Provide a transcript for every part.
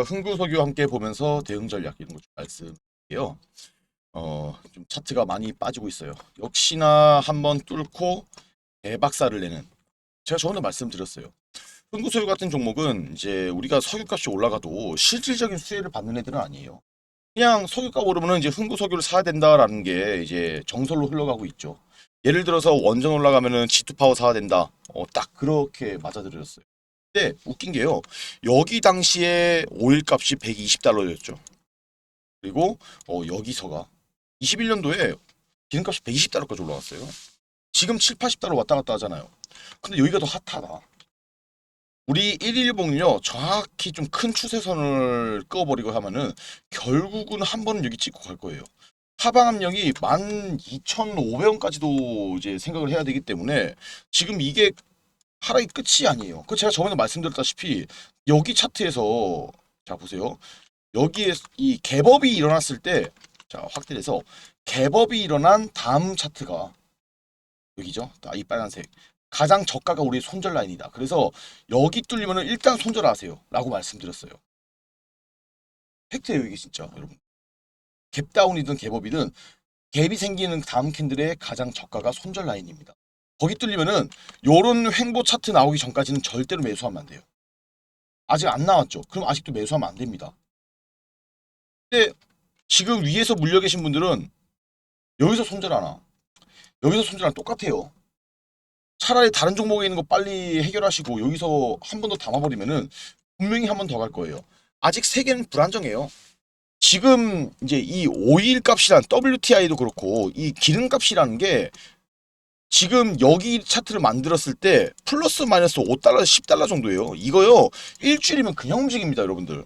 흥구석유와 함께 보면서 대응 전략 이런 거좀 말씀드릴게요. 어, 좀 차트가 많이 빠지고 있어요. 역시나 한번 뚫고 대박살을 내는 제가 저번에 말씀드렸어요. 흥구석유 같은 종목은 이제 우리가 석유값이 올라가도 실질적인 수혜를 받는 애들은 아니에요. 그냥 석유값 오르면은 이제 흥구석유를 사야 된다라는 게 이제 정설로 흘러가고 있죠. 예를 들어서 원전 올라가면은 G2 파워 사야 된다. 어, 딱 그렇게 맞아들였어요. 근데 웃긴 게요. 여기 당시에 오일 값이 120달러였죠. 그리고 어, 여기서가 21년도에 기름값이 120달러까지 올라갔어요. 지금 7, 80달러 왔다 갔다 하잖아요. 근데 여기가 더 핫하다. 우리 1일봉요 정확히 좀 큰 추세선을 끄어버리고 하면은 결국은 한 번은 여기 찍고 갈 거예요. 하방 압력이 12,500원까지도 이제 생각을 해야 되기 때문에 지금 이게 하락이 끝이 아니에요. 그 제가 저번에 말씀드렸다시피 여기 차트에서 자 보세요. 여기에 이 갭업이 일어났을 때 자 확대해서 갭업이 일어난 다음 차트가 여기죠. 아, 이 빨간색. 가장 저가가 우리 손절 라인이다. 그래서 여기 뚫리면은 일단 손절하세요 라고 말씀드렸어요. 팩트예요, 이게 진짜 여러분. 갭다운이든 갭업이든 갭이 생기는 다음 캔들의 가장 저가가 손절 라인입니다. 거기 뚫리면은 요런 횡보 차트 나오기 전까지는 절대로 매수하면 안 돼요. 아직 안 나왔죠. 그럼 아직도 매수하면 안 됩니다. 근데 지금 위에서 물려 계신 분들은 여기서 손절 하나, 여기서 손절 하나 똑같아요. 차라리 다른 종목에 있는 거 빨리 해결하시고 여기서 한 번 더 담아버리면은 분명히 한 번 더 갈 거예요. 아직 세계는 불안정해요. 지금 이제 이 오일 값이란 WTI도 그렇고 이 기름 값이라는 게 지금 여기 차트를 만들었을 때 플러스 마이너스 5달러, 10달러 정도예요. 이거요. 일주일이면 그냥 움직입니다, 여러분들.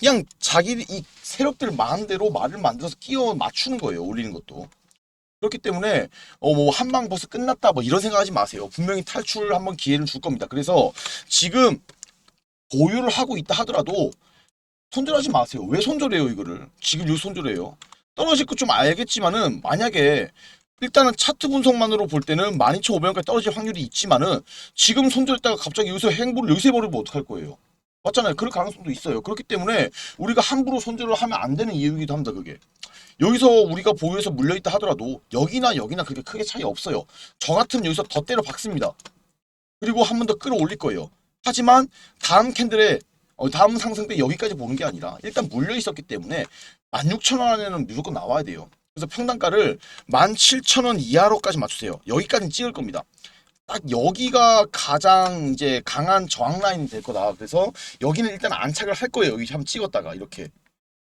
그냥 자기 이 세력들 마음대로 말을 만들어서 끼워 맞추는 거예요. 올리는 것도. 그렇기 때문에 어 뭐 한방 벌써 끝났다 뭐 이런 생각하지 마세요. 분명히 탈출 한번 기회를 줄 겁니다. 그래서 지금 보유를 하고 있다 하더라도 손절하지 마세요. 왜 손절해요 이거를? 지금 요 손절해요. 떨어질 거 좀 알겠지만은 만약에 일단은 차트 분석만으로 볼 때는 12,500원까지 떨어질 확률이 있지만은 지금 손절했다가 갑자기 여기서 행보를 여기서 해버리면 어떡할 거예요? 맞잖아요. 그럴 가능성도 있어요. 그렇기 때문에 우리가 함부로 손절을 하면 안 되는 이유이기도 합니다. 그게. 여기서 우리가 보유해서 물려있다 하더라도 여기나 여기나 그렇게 크게 차이 없어요. 저 같으면 여기서 더 때려 박습니다. 그리고 한 번 더 끌어올릴 거예요. 하지만 다음 캔들에 어, 다음 상승 때 여기까지 보는 게 아니라 일단 물려 있었기 때문에 16,000원 안에는 무조건 나와야 돼요. 그래서 평단가를 17,000원 이하로까지 맞추세요. 여기까지는 찍을 겁니다. 딱 여기가 가장 이제 강한 저항 라인이 될 거다. 그래서 여기는 일단 안착을 할 거예요. 여기 한번 찍었다가 이렇게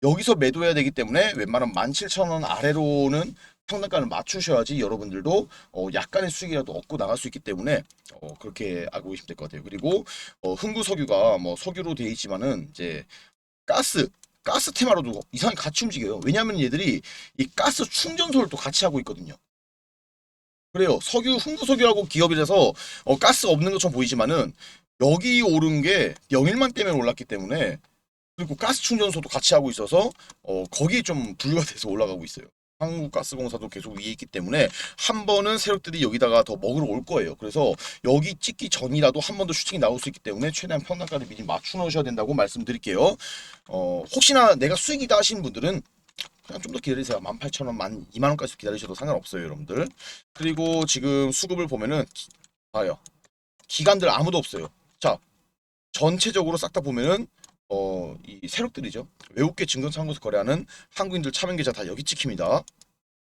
여기서 매도해야 되기 때문에 웬만하면 17,000원 아래로는 평단가를 맞추셔야지 여러분들도 어 약간의 수익이라도 얻고 나갈 수 있기 때문에 어 그렇게 알고 계시면 될 것 같아요. 그리고 어 흥구 석유가 뭐 석유로 되어 있지만은 이제 가스 가스 테마로도 이상하게 같이 움직여요. 왜냐하면 얘들이 이 가스 충전소를 또 같이 하고 있거든요. 그래요. 석유 흥구석유하고 기업이라서 어, 가스 없는 것처럼 보이지만은 여기 오른 게 영일만 때문에 올랐기 때문에 그리고 가스 충전소도 같이 하고 있어서 어, 거기에 좀 분류가 돼서 올라가고 있어요. 한국가스공사도 계속 위에 있기 때문에 한 번은 세력들이 여기다가 더 먹으러 올 거예요. 그래서 여기 찍기 전이라도 한 번 더 슈팅이 나올 수 있기 때문에 최대한 평단가를 미리 맞춰 놓으셔야 된다고 말씀드릴게요. 어, 혹시나 내가 수익이다 하시는 분들은 그냥 좀 더 기다리세요. 18,000원, 만 2만 원까지 기다리셔도 상관없어요, 여러분들. 그리고 지금 수급을 보면은 기- 봐요. 기관들 아무도 없어요. 자, 전체적으로 싹 다 보면은 어, 이 세력들이죠. 외국계 증권창고에서 거래하는 한국인들 차명 계좌 다 여기 찍힙니다.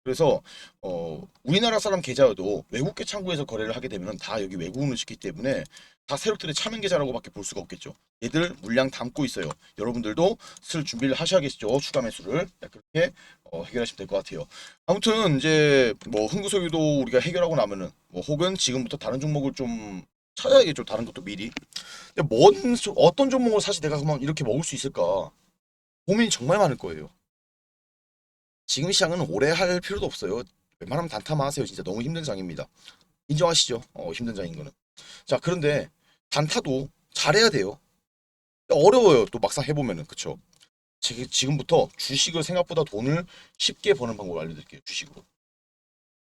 그래서 어, 우리나라 사람 계좌여도 외국계 창구에서 거래를 하게 되면 다 여기 외국인을 시키기 때문에 다 세력들의 차명 계좌라고밖에 볼 수가 없겠죠. 얘들 물량 담고 있어요. 여러분들도 쓸 준비를 하셔야겠죠. 추가 매수를 네, 그렇게 어, 해결하시면 될 것 같아요. 아무튼 이제 뭐 흥구석유도 우리가 해결하고 나면은 뭐 혹은 지금부터 다른 종목을 좀 찾아야겠죠. 다른 것도 미리. 뭔 조- 어떤 종목을 사실 내가 그만 이렇게 먹을 수 있을까 고민이 정말 많을 거예요. 지금 시장은 오래 할 필요도 없어요. 웬만하면 단타만 하세요. 진짜 너무 힘든 장입니다. 인정하시죠? 어, 힘든 장인 거는. 자, 그런데 단타도 잘해야 돼요. 어려워요. 또 막상 해보면은 그쵸? 지- 지금부터 주식을 생각보다 돈을 쉽게 버는 방법 알려드릴게요. 주식으로.